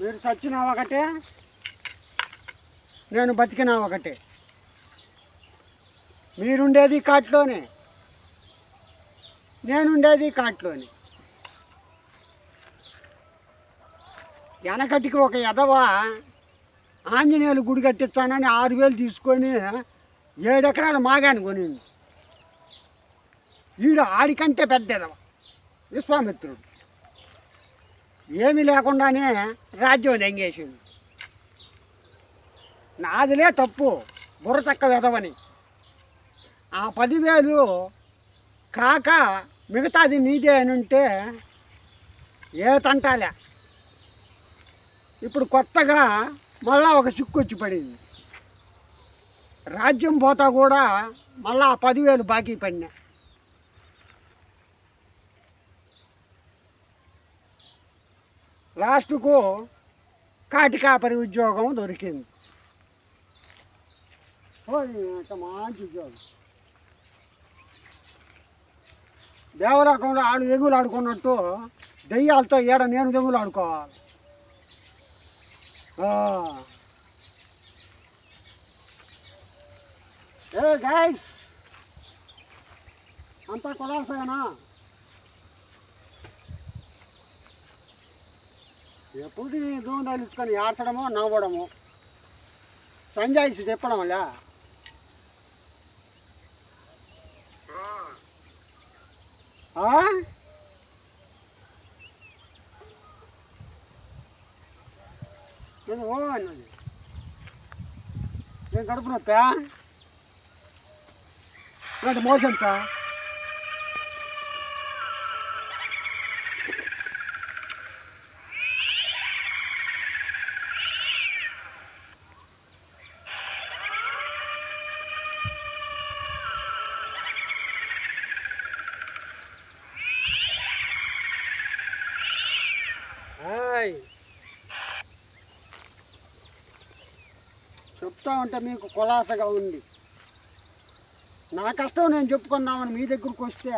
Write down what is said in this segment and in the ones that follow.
మీరు చచ్చిన ఒకటే నేను బతికినా ఒకటే. మీరుండేది కాట్లోనే. నేనుండేది కాట్లోనే. వెనకటికి ఒక ఎదవ ఆంజనేయులు గుడి కట్టిస్తానని ఆరు వేలు తీసుకొని ఏడెకరాలు మాగాని కొనింది. వీడు ఆడికంటే పెద్ద విశ్వామిత్రుడు. ఏమీ లేకుండానే రాజ్యం దెంగేసింది నాదిలే తప్పు బుర్ర తక్క వెదవని ఆ పదివేలు కాక మిగతాది నీదే అని ఉంటే ఏ తంటాలే. ఇప్పుడు కొత్తగా మళ్ళా ఒక చిక్కు వచ్చి పడింది. రాజ్యం పోతా కూడా మళ్ళా పదివేలు బాకీ పడినా. లాస్ట్కు కాటికాపరి ఉద్యోగం దొరికింది. మంచి ఉద్యోగం. దేవలోకంలో ఆడు ఎగులు ఆడుకున్నట్టు దెయ్యాలతో ఏడ నేను ఎగులు ఆడుకోవాలి? ఏ గైస్ అంతా కొలాసేనా ఎప్పుడు దూండాలు ఇచ్చుకొని ఆడటమో నవ్వడము సంజాయిషి చెప్పడం వల్ల ఆ? నేను ఓ అన్నది నేను కడుపు నొప్పా ఇలాంటి మోషన్సా హాయ్ చెప్తా ఉంటే మీకు కులాసగా ఉంది. నా కష్టం నేను చెప్పుకున్నామని మీ దగ్గరకు వస్తే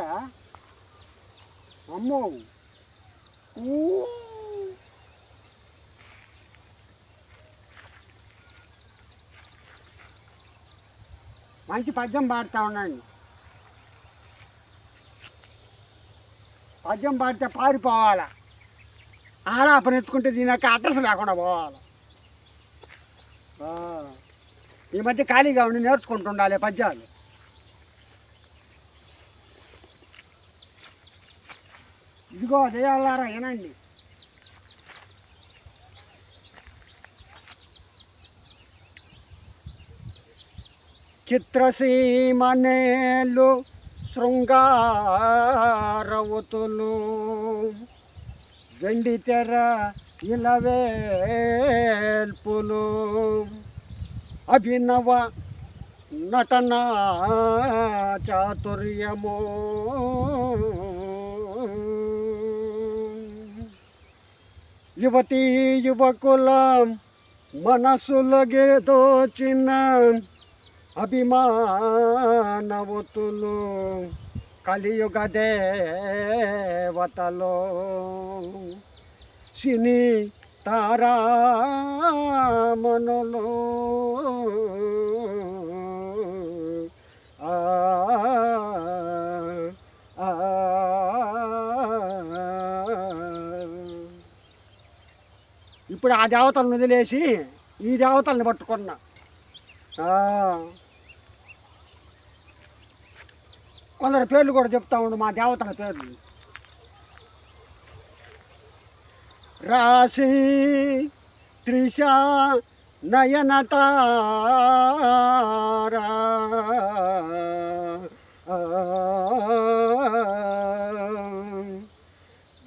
అమ్మో. మంచి పద్యం పాడుతూ ఉండండి. పద్యం పాడితే పారిపోవాలా? ఆలాపన ఎత్తుకుంటే దీనికి అడ్రస్ లేకుండా పోవాలి? ఈ మధ్య ఖాళీగా ఉండి నేర్చుకుంటుండాలి పద్యాలు. ఇదిగో దేయాలారా వినండి. చిత్రసీమనేలు శృంగారవతులు వెండి తెర ఇలవేల్పులు అభినవ నటనా చాతుర్యమో. ಯುವತಿ ಯುವಕುಲ ಮನಸ್ಸುಲಗೆದೋಚಿನ ಅಭಿಮಾನವು ತುಲು ಕಲಿಯುಗ ದೇವತಲೋ ಸಿನಿ তারা মনলো আ ఇప్పుడు ఆ దేవతలను వదిలేసి ఈ దేవతల్ని పట్టుకున్నా. కొందరు పేర్లు కూడా చెప్తా ఉండు మా దేవతల పేర్లు. రాశి త్రిష నయనతారా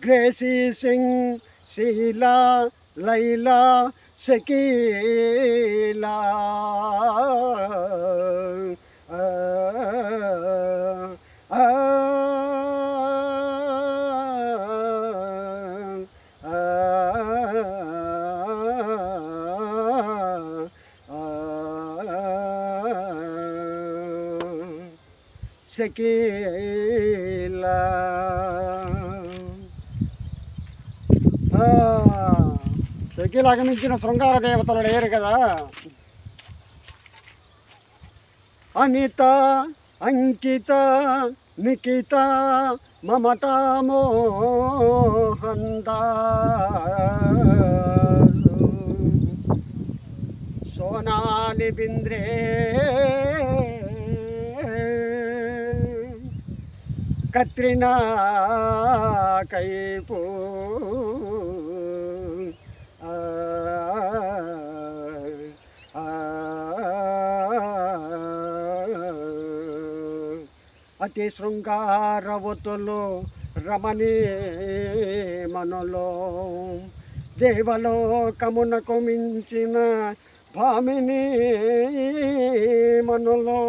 గ్రేసీ సింగ్ শিলা লাইলা শকিলা शकीला ఆ, ఆ, ఆ, శకీల శకీలాగా మించిన శృంగార దేవతలు లేరు కదా అనిత అంకిత నిఖిత మమత సోనాలి బింద్రే కత్రినా కైపు ఆ, ఆ, అతి శృంగారవతులు రమణీ మనలో దేవలోకమునకు మించిన భామిని మనలో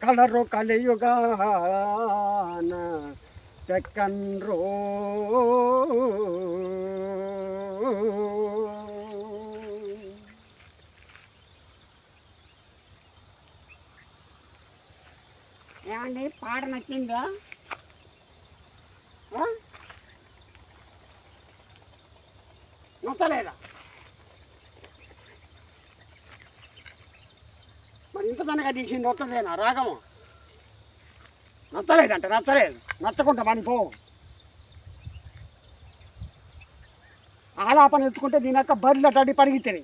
కలరు కలియుగాన తెక్కన్రో ఏమండి? పాట నచ్చిందా? నచ్చలేదా? మరి ఇంత తనగా తీసింది ఒక్కదేనా రాగము? నచ్చలేదంట నచ్చలేదు. నచ్చకుండా పని ఆలాపన ఎత్తుకుంటే దీని యొక్క బరిలో తడి పరిగెత్తని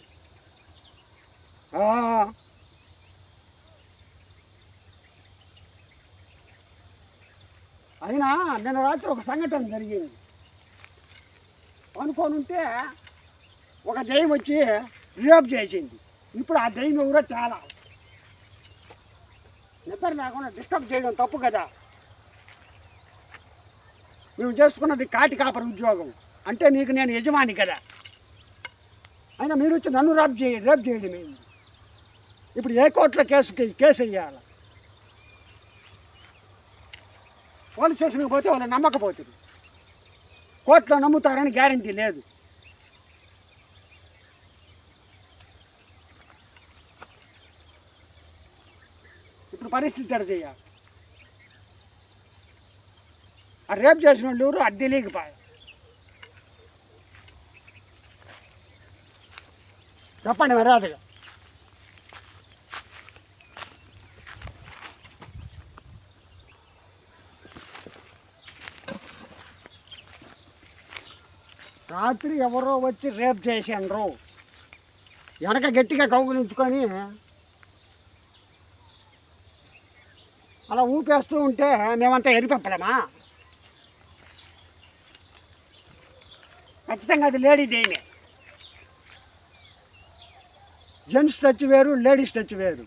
అయినా నిన్న రాత్రి ఒక సంఘటన జరిగింది. అనుకోనుంటే ఒక దెయ్యం వచ్చి రేప్ చేసింది. ఇప్పుడు ఆ దెయ్యం ఎవరో చాలా. నిద్ర లేకుండా డిస్టర్బ్ చేయడం తప్పు కదా. నువ్వు చేసుకున్నది కాటి కాపరి ఉద్యోగం. అంటే నీకు నేను యజమాని కదా. అయినా మీరు వచ్చి నన్ను రేప్ చేయ రేపు చేయడం ఏంది ఇప్పుడు ఏ కోర్టులో కేసు కేసు వేయాలి? పోలీస్ స్టేషన్కి పోతే వాళ్ళు నమ్మకపోతుంది కోర్టులో నమ్ముతారని గ్యారంటీ లేదు. పరిస్థితి ఎడ చేయాలి ఆ రేపు చేసిన వాళ్ళు ఎవరు అది తెలియకపోయా చెప్పండి మర్యాదగా రాత్రి ఎవరో వచ్చి రేప్ చేసిండ్రు. వెనక గట్టిగా కౌగులించుకొని అలా ఊపేస్తూ ఉంటే మేమంతా ఎరిపెప్పలేమా ఖచ్చితంగా అది లేడీ దేనే. జెంట్స్ టచ్ వేరు లేడీస్ టచ్ వేరు.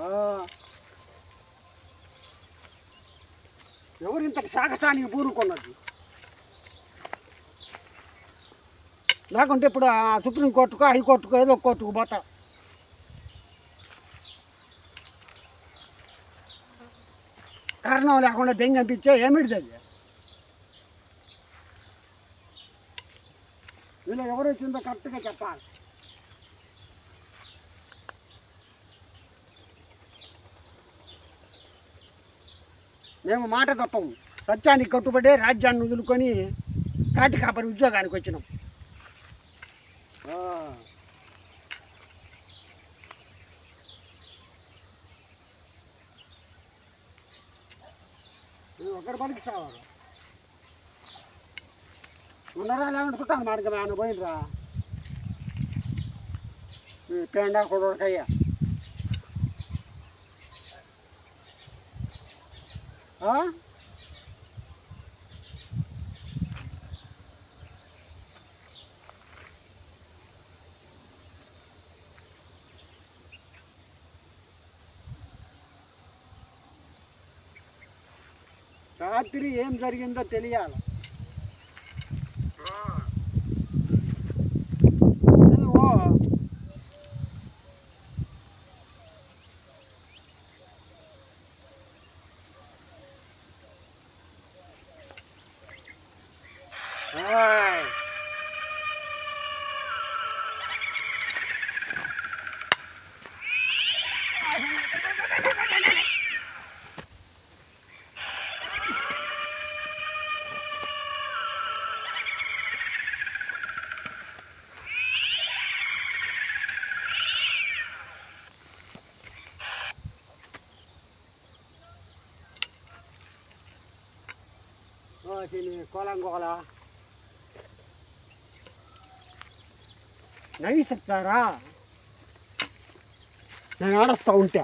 ఆ. ఎవరు ఇంతటి సాగసానికి పూనుకున్నది? లేకుంటే ఇప్పుడు ఆ సుప్రీం హైకోర్టుకో ఏదో కోర్టుకు పోతా. కారణం లేకుండా దెంగి అనిపించే ఏమిటిది అది వీళ్ళు ఎవరు వచ్చిందో కరెక్ట్గా చెప్పాలి. మేము మాట తప్పము సత్యానికి కట్టుబడి రాజ్యాన్ని వదులుకొని కాటి కాపరి ఉద్యోగానికి వచ్చినాం. ఆ. నువ్వు ఒకరి పనికి సావాలి ఉన్నారా లేకుంటే చుట్టాను మాడికి ఆయన పోయినరా ఈ పేండా కొడుకయ్యా రాత్రి ఏం జరిగిందో తెలియాలి. sini kolang kola. Nice sir ನಾನು ಆಡಿಸ್ತಾ ಉಂಟೆ